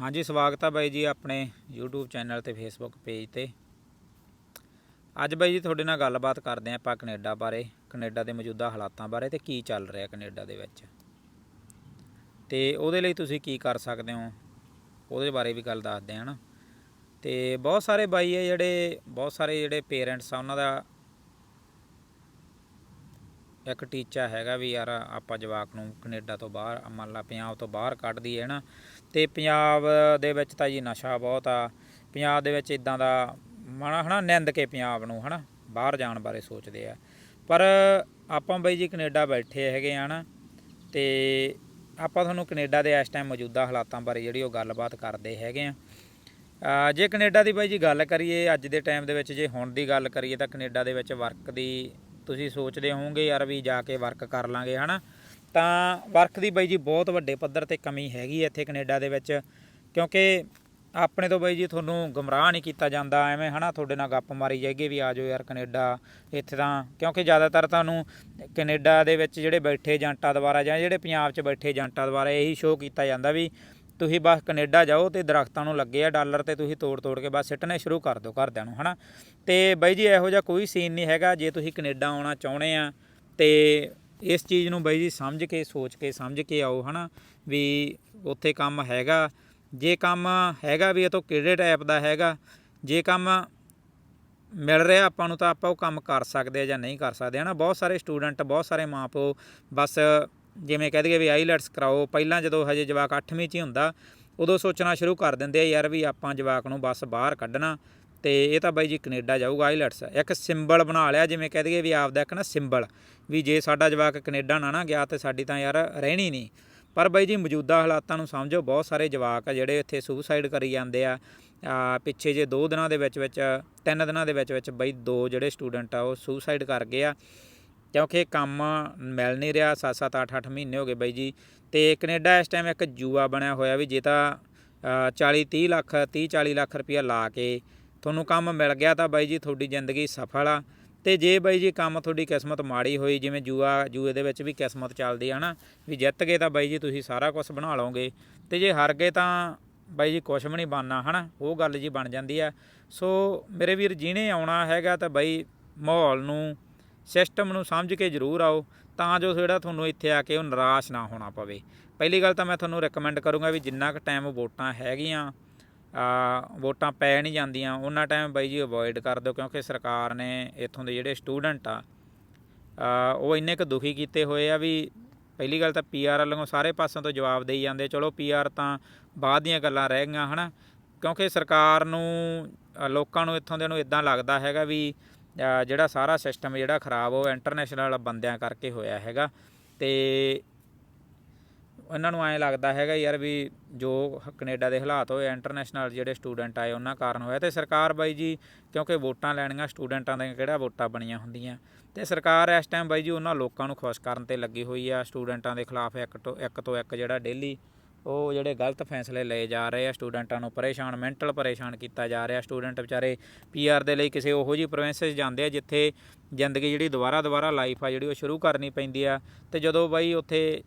ਹਾਂਜੀ, ਸਵਾਗਤ ਆ ਬਾਈ ਜੀ ਆਪਣੇ YouTube ਚੈਨਲ ਤੇ Facebook ਪੇਜ ਤੇ। ਅੱਜ ਬਾਈ ਜੀ ਤੁਹਾਡੇ ਨਾਲ ਗੱਲਬਾਤ ਕਰਦੇ ਆਂ ਆਪਾਂ ਕੈਨੇਡਾ ਬਾਰੇ, ਕੈਨੇਡਾ ਦੇ ਮੌਜੂਦਾ ਹਾਲਾਤਾਂ ਬਾਰੇ ਤੇ ਕੀ ਚੱਲ ਰਿਹਾ ਕੈਨੇਡਾ ਦੇ ਵਿੱਚ। ਤੇ ਉਹਦੇ ਲਈ ਤੁਸੀਂ ਕੀ ਕਰ ਸਕਦੇ ਹੋ, ਉਹਦੇ ਬਾਰੇ ਵੀ ਗੱਲ ਦੱਸਦੇ ਹਾਂ ਨਾ। ਤੇ ਬਹੁਤ ਸਾਰੇ ਬਾਈ ਆ ਜਿਹੜੇ, ਬਹੁਤ ਸਾਰੇ ਜਿਹੜੇ ਪੇਰੈਂਟਸ ਆ, ਉਹਨਾਂ ਦਾ ਇੱਕ ਟੀਚਾ ਹੈਗਾ ਵੀ ਯਾਰ ਆਪਾਂ ਜਵਾਕ ਨੂੰ ਕੈਨੇਡਾ ਤੋਂ ਬਾਹਰ, ਮੰਨ ਲਾ ਪੰਜਾਬ ਤੋਂ ਬਾਹਰ ਕੱਢ ਦਈਏ ਨਾ ਤੇ ਪੰਜਾਬ ਦੇ ਵਿੱਚ ਤਾਂ ਜੀ ਨਸ਼ਾ ਬਹੁਤ ਆ। ਪੰਜਾਬ ਦੇ ਵਿੱਚ ਇਦਾਂ ਦਾ ਮਨ ਹਨਾ, ਨਿੰਦ ਕੇ ਪੰਜਾਬ ਨੂੰ ਹਨਾ, ਬਾਹਰ ਜਾਣ ਬਾਰੇ ਸੋਚਦੇ ਆ। ਪਰ ਆਪਾਂ ਬਈ ਜੀ ਕੈਨੇਡਾ ਬੈਠੇ ਹੈਗੇ ਆ ਨਾ ਤੇ ਆਪਾਂ ਤੁਹਾਨੂੰ ਕੈਨੇਡਾ ਦੇ ਇਸ ਟਾਈਮ ਮੌਜੂਦਾ ਹਾਲਾਤਾਂ ਬਾਰੇ ਜਿਹੜੀ ਉਹ ਗੱਲਬਾਤ ਕਰਦੇ ਹੈਗੇ ਆ। ਜੇ ਕੈਨੇਡਾ ਦੀ ਬਾਈ ਜੀ ਗੱਲ ਕਰੀਏ, ਅੱਜ ਦੇ ਟਾਈਮ ਦੇ ਵਿੱਚ ਜੇ ਹੁਣ ਦੀ ਗੱਲ ਕਰੀਏ ਤਾਂ ਕੈਨੇਡਾ ਦੇ ਵਿੱਚ ਵਰਕ ਦੀ ਤੁਸੀਂ ਸੋਚਦੇ ਹੋਵੋਗੇ ਯਾਰ ਵੀ ਜਾ ਕੇ ਵਰਕ ਕਰ ਲਾਂਗੇ, ਹਨਾ? ਤਾਂ ਵਰਕ ਦੀ ਬਾਈ ਜੀ ਬਹੁਤ ਵੱਡੇ ਪੱਧਰ ਤੇ ਕਮੀ ਹੈਗੀ ਇੱਥੇ ਕੈਨੇਡਾ ਦੇ ਵਿੱਚ, ਕਿਉਂਕਿ ਆਪਣੇ ਤੋਂ ਬਾਈ ਜੀ ਤੁਹਾਨੂੰ ਗਮਰਾਹ ਨਹੀਂ ਕੀਤਾ ਜਾਂਦਾ, ਐਵੇਂ, ਹਨਾ? ਤੁਹਾਡੇ ਨਾਲ ਗੱਪ ਮਾਰੀ ਜਾਏਗੀ ਵੀ ਆ ਜਾਓ ਯਾਰ ਕੈਨੇਡਾ, ਇੱਥੇ ਤਾਂ, ਕਿਉਂਕਿ ਜ਼ਿਆਦਾਤਰ ਤੁਹਾਨੂੰ ਕੈਨੇਡਾ ਦੇ ਵਿੱਚ ਜਿਹੜੇ ਬੈਠੇ ਏਜੰਟਾਂ ਦੁਆਰਾ ਜਾਂ ਜਿਹੜੇ ਪੰਜਾਬ 'ਚ ਬੈਠੇ ਏਜੰਟਾਂ ਦੁਆਰਾ ਇਹੀ ਸ਼ੋਅ ਕੀਤਾ ਜਾਂਦਾ ਵੀ ਤੁਸੀਂ ਬਸ ਕੈਨੇਡਾ ਜਾਓ ਤੇ ਦਰਖਤਾਂ ਨੂੰ ਲੱਗੇ ਆ ਡਾਲਰ ਤੇ ਤੁਸੀਂ ਤੋੜ ਤੋੜ ਕੇ ਬਸ ਸਿੱਟਣੇ ਸ਼ੁਰੂ ਕਰ ਦਿਓ ਘਰਦਿਆਂ ਨੂੰ, ਹਨਾ? ਤੇ ਬਾਈ ਜੀ, ਇਹੋ ਜਿਹਾ ਕੋਈ ਸੀਨ ਨਹੀਂ ਹੈਗਾ ਜੇ ਤੁਸੀਂ ਕੈਨੇਡਾ ਆਉਣਾ ਚਾਹੁੰਦੇ ਆ ਤੇ ਇਸ ਚੀਜ਼ ਨੂੰ ਬਾਈ ਜੀ ਸਮਝ ਕੇ, ਸੋਚ ਕੇ, ਸਮਝ ਕੇ ਆਓ, ਹਨਾ? ਵੀ ਉੱਥੇ ਕੰਮ ਹੈਗਾ। ਜੇ ਕੰਮ ਹੈਗਾ ਵੀ ਇਹ ਤੋਂ ਕਿਹੜੇ ਟਾਈਪ ਦਾ ਹੈਗਾ? ਜੇ ਕੰਮ ਮਿਲ ਰਿਹਾ ਆਪਾਂ ਨੂੰ ਤਾਂ ਆਪਾਂ ਉਹ ਕੰਮ ਕਰ ਸਕਦੇ ਆ ਜਾਂ ਨਹੀਂ ਕਰ ਸਕਦੇ, ਹਨਾ? ਬਹੁਤ ਸਾਰੇ ਸਟੂਡੈਂਟ ਬਹੁਤ ਸਾਰੇ ਮਾਪੇ ਬਸ ਜਿਵੇਂ ਕਹਿ ਦਈਏ ਵੀ ਆਈਲੈਟਸ ਕਰਾਓ, ਪਹਿਲਾਂ ਜਦੋਂ ਹਜੇ ਜਵਾਕ 8ਵੀਂ 'ਚ ਹੀ ਹੁੰਦਾ, ਉਦੋਂ ਸੋਚਣਾ ਸ਼ੁਰੂ ਕਰ ਦਿੰਦੇ ਆ ਯਾਰ ਵੀ ਆਪਾਂ ਜਵਾਕ ਨੂੰ ਬਸ ਬਾਹਰ ਕੱਢਣਾ, ਤੇ ਇਹ ਤਾਂ ਬਾਈ ਜੀ ਕੈਨੇਡਾ ਜਾਊਗਾ ਆਈਲੈਟਸ। ਇੱਕ ਸਿੰਬਲ ਬਣਾ ਲਿਆ, ਜਿਵੇਂ ਕਹਿ ਦਈਏ ਵੀ ਆਪਦਾ ਇੱਕ ਨਾ ਸਿੰਬਲ, ਵੀ ਜੇ ਸਾਡਾ ਜਵਾਕ ਕੈਨੇਡਾ ਨਾ ਨਾ ਗਿਆ ਤੇ ਸਾਡੀ ਤਾਂ ਯਾਰ ਰਹਿਣੀ ਨਹੀਂ। ਪਰ ਬਾਈ ਜੀ ਮੌਜੂਦਾ ਹਾਲਾਤਾਂ ਨੂੰ ਸਮਝੋ, ਬਹੁਤ ਸਾਰੇ ਜਵਾਕ ਆ ਜਿਹੜੇ ਇੱਥੇ ਸੁਸਾਈਡ ਕਰੀ ਜਾਂਦੇ ਆ। ਪਿੱਛੇ ਜੇ 2 ਦਿਨਾਂ ਦੇ ਵਿੱਚ ਵਿੱਚ 3 ਦਿਨਾਂ ਦੇ ਵਿੱਚ ਵਿੱਚ ਬਈ ਦੋ ਜਿਹੜੇ ਸਟੂਡੈਂਟ ਆ ਉਹ ਸੁਸਾਈਡ ਕਰ ਗਏ ਆ। ਕਿਉਂਕਿ ਕੰਮ ਮਿਲ ਨਹੀਂ ਰਿਹਾ 7-7 8-8 ਮਹੀਨੇ ਹੋ ਗਏ ਬਾਈ ਜੀ। ਤੇ ਕੈਨੇਡਾ ਇਸ ਟਾਈਮ ਇੱਕ ਜੂਆ ਬਣਿਆ ਹੋਇਆ ਵੀ ਜੇ ਤਾਂ 40-30 ਲੱਖ 30-40 ਲੱਖ ਰੁਪਇਆ ਲਾ ਕੇ ਤੁਹਾਨੂੰ ਕੰਮ ਮਿਲ ਗਿਆ ਤਾਂ ਬਾਈ ਜੀ ਤੁਹਾਡੀ ਜ਼ਿੰਦਗੀ ਸਫਲ ਆ। ਤੇ ਜੇ ਬਾਈ ਜੀ ਕੰਮ ਤੁਹਾਡੀ ਕਿਸਮਤ ਮਾੜੀ ਹੋਈ, ਜਿਵੇਂ ਜੂਆ, ਜੂਏ ਦੇ ਵਿੱਚ ਵੀ ਕਿਸਮਤ ਚੱਲਦੀ ਆ ਨਾ, ਵੀ ਜਿੱਤ ਗਏ ਤਾਂ ਬਾਈ ਜੀ ਤੁਸੀਂ ਸਾਰਾ ਕੁਝ ਬਣਾ ਲਓਗੇ। ਤੇ ਜੇ ਹਾਰ ਗਏ ਤਾਂ ਬਾਈ ਜੀ ਕੁਛ ਵੀ ਨਹੀਂ ਬਣਨਾ, ਹਨਾ? ਉਹ ਗੱਲ ਜੀ ਬਣ ਜਾਂਦੀ ਆ। ਸੋ ਮੇਰੇ ਵੀਰ, ਜਿਹਨੇ ਆਉਣਾ ਹੈਗਾ ਤਾਂ ਬਾਈ ਮਾਹੌਲ ਨੂੰ ਸਿਸਟਮ ਨੂੰ ਸਮਝ ਕੇ ਜ਼ਰੂਰ ਆਓ, ਤਾਂ ਜੋ ਜਿਹੜਾ ਤੁਹਾਨੂੰ ਇੱਥੇ ਆ ਕੇ ਉਹ ਨਿਰਾਸ਼ ਨਾ ਹੋਣਾ ਪਵੇ। ਪਹਿਲੀ ਗੱਲ ਤਾਂ ਮੈਂ ਤੁਹਾਨੂੰ ਰეკਮੈਂਡ ਕਰੂੰਗਾ ਵੀ ਜਿੰਨਾ ਕੁ ਟਾਈਮ ਵੋਟਾਂ ਹੈਗੀਆਂ, ਆ, ਵੋਟਾਂ ਪੈ ਨਹੀਂ ਜਾਂਦੀਆਂ ਉਹਨਾਂ ਟਾਈਮ ਬਾਈ ਜੀ ਅਵੋਇਡ ਕਰ ਦਿਓ, ਕਿਉਂਕਿ ਸਰਕਾਰ ਨੇ ਇੱਥੋਂ ਦੇ ਜਿਹੜੇ ਸਟੂਡੈਂਟ ਆ ਉਹ ਇੰਨੇ ਕੁ ਦੁਖੀ ਕੀਤੇ ਹੋਏ ਆ ਵੀ ਪਹਿਲੀ ਗੱਲ ਤਾਂ ਪੀਆਰ ਵੱਲੋਂ ਸਾਰੇ ਪਾਸਿਆਂ ਤੋਂ ਜਵਾਬ ਦੇਈ ਜਾਂਦੇ, ਚਲੋ ਪੀਆਰ ਤਾਂ ਬਾਅਦ ਦੀਆਂ ਗੱਲਾਂ ਰਹਿ ਗਈਆਂ, ਹਨਾ? ਕਿਉਂਕਿ ਸਰਕਾਰ ਨੂੰ ਲੋਕਾਂ ਨੂੰ ਇੱਥੋਂ ਦੇ ਨੂੰ ਇਦਾਂ ਲੱਗਦਾ ਹੈਗਾ ਵੀ ਜਿਹੜਾ ਸਾਰਾ ਸਿਸਟਮ ਜਿਹੜਾ ਖਰਾਬ, ਉਹ ਇੰਟਰਨੈਸ਼ਨਲ ਬੰਦਿਆਂ ਕਰਕੇ ਹੋਇਆ ਹੈਗਾ। ਤੇ ਉਹਨਾਂ ਨੂੰ ਐਂ ਲੱਗਦਾ ਹੈਗਾ ਯਾਰ ਵੀ ਜੋ ਹ- ਕੈਨੇਡਾ ਦੇ ਹਾਲਾਤ ਹੋਏ ਇੰਟਰਨੈਸ਼ਨਲ ਜਿਹੜੇ ਸਟੂਡੈਂਟ ਆਏ, ਉਹਨਾਂ ਕਾਰਨ ਹੋਇਆ। ਤੇ ਸਰਕਾਰ ਬਾਈ ਜੀ, ਕਿਉਂਕਿ ਵੋਟਾਂ ਲੈਣੀਆਂ ਸਟੂਡੈਂਟਾਂ ਦੀਆਂ ਕਿਹੜਾ ਵੋਟਾਂ ਬਣੀਆਂ ਹੁੰਦੀਆਂ। ਤੇ ਸਰਕਾਰ ਇਸ ਟਾਈਮ ਬਾਈ ਜੀ ਉਹਨਾਂ ਲੋਕਾਂ ਨੂੰ ਖੁਸ਼ ਕਰਨ ਤੇ ਲੱਗੀ ਹੋਈ ਆ ਸਟੂਡੈਂਟਾਂ ਦੇ ਖਿਲਾਫ ਇੱਕ ਤੋਂ ਇੱਕ ਤੋਂ ਇੱਕ ਜਿਹੜਾ ਡੇਲੀ ਉਹ ਜਿਹੜੇ ਗਲਤ ਫੈਸਲੇ ਲਏ ਜਾ ਰਹੇ ਆ, ਸਟੂਡੈਂਟਾਂ ਨੂੰ ਪਰੇਸ਼ਾਨ, ਮੈਂਟਲ ਪਰੇਸ਼ਾਨ ਕੀਤਾ ਜਾ ਰਿਹਾ। ਸਟੂਡੈਂਟ ਵਿਚਾਰੇ ਪੀਆਰ ਦੇ ਲਈ ਕਿਸੇ ਉਹੋ ਜਿਹੀ ਪ੍ਰੋਵਿੰਸਸ ਜਾਂਦੇ ਆ, ਜਿੱਥੇ ਜ਼ਿੰਦਗੀ ਜਿਹੜੀ ਦੁਬਾਰਾ ਦੁਬਾਰਾ ਲਾਈਫ ਆ, ਜਿਹੜੀ ਉਹ ਸ਼ੁਰੂ ਕਰਨੀ ਪੈਂਦੀ ਆ। ਤੇ ਜਦੋਂ ਬਾਈ ਉੱਥੇ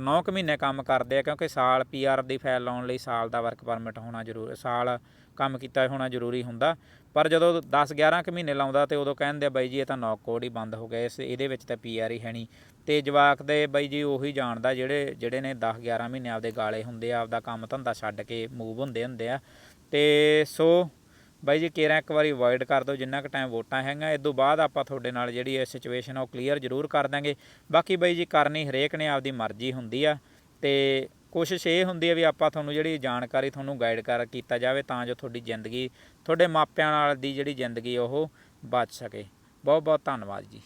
9 ਕੁ ਮਹੀਨੇ ਕੰਮ ਕਰਦੇ ਆ, ਕਿਉਂਕਿ ਸਾਲ ਪੀਆਰ ਦੀ ਫਾਈਲ ਲਾਉਣ ਲਈ ਸਾਲ ਦਾ ਵਰਕ ਪਰਮਿਟ ਹੋਣਾ ਜ਼ਰੂਰੀ, ਸਾਲ ਕੰਮ ਕੀਤਾ ਹੋਣਾ ਜ਼ਰੂਰੀ ਹੁੰਦਾ। ਪਰ ਜਦੋਂ 10 11 ਕੁ ਮਹੀਨੇ ਲਾਉਂਦਾ ਤੇ ਉਦੋਂ ਕਹਿੰਦੇ ਆ, ਬਾਈ ਜੀ, ਇਹ ਤਾਂ ਨੌਕ ਕੋਡ ਹੀ ਬੰਦ ਹੋ ਗਏ, ਇਸ, ਇਹਦੇ ਵਿੱਚ ਤਾਂ ਪੀਆਰ ਹੀ ਹੈ ਨਹੀਂ। ਤੇ ਜਵਾਕ ਦੇ ਬਾਈ ਜੀ ਉਹੀ ਜਾਣਦਾ, ਜਿਹੜੇ ਜਿਹੜੇ ਨੇ 10 11 ਮਹੀਨੇ ਆਪਦੇ ਗਾਲੇ ਹੁੰਦੇ ਆ, ਆਪਦਾ ਕੰਮ ਧੰਦਾ ਛੱਡ ਕੇ ਮੂਵ ਹੁੰਦੇ ਹੁੰਦੇ ਆ। ਤੇ ਸੋ ਬਾਈ ਜੀ, ਕੇਰਾਂ ਇੱਕ ਵਾਰੀ ਅਵੋਇਡ ਕਰ ਦਿਓ, ਜਿੰਨਾ ਕੁ ਟਾਈਮ ਵੋਟਾਂ ਹੈਗਾ ਇਸ ਤੋਂ ਬਾਅਦ ਆਪਾਂ ਤੁਹਾਡੇ ਨਾਲ ਜਿਹੜੀ ਇਹ ਸਿਚੁਏਸ਼ਨ ਉਹ ਕਲੀਅਰ ਜ਼ਰੂਰ ਕਰ ਦਾਂਗੇ ਬਾਕੀ ਬਾਈ ਜੀ, ਕਰਨੀ ਹਰੇਕ ਨੇ ਆਪਦੀ ਮਰਜ਼ੀ ਹੁੰਦੀ ਆ, ਤੇ ਕੋਸ਼ਿਸ਼ ਇਹ ਹੁੰਦੀ ਹੈ ਵੀ ਆਪਾਂ ਤੁਹਾਨੂੰ ਜਿਹੜੀ ਜਾਣਕਾਰੀ ਤੁਹਾਨੂੰ ਗਾਈਡ ਕਰ, ਕੀਤਾ ਜਾਵੇ, ਤਾਂ ਜੋ ਤੁਹਾਡੀ ਜ਼ਿੰਦਗੀ, ਤੁਹਾਡੇ ਮਾਪਿਆਂ ਨਾਲ ਦੀ ਜਿਹੜੀ ਜ਼ਿੰਦਗੀ ਉਹ ਬਚ ਸਕੇ। ਬਹੁਤ ਬਹੁਤ ਧੰਨਵਾਦ ਜੀ।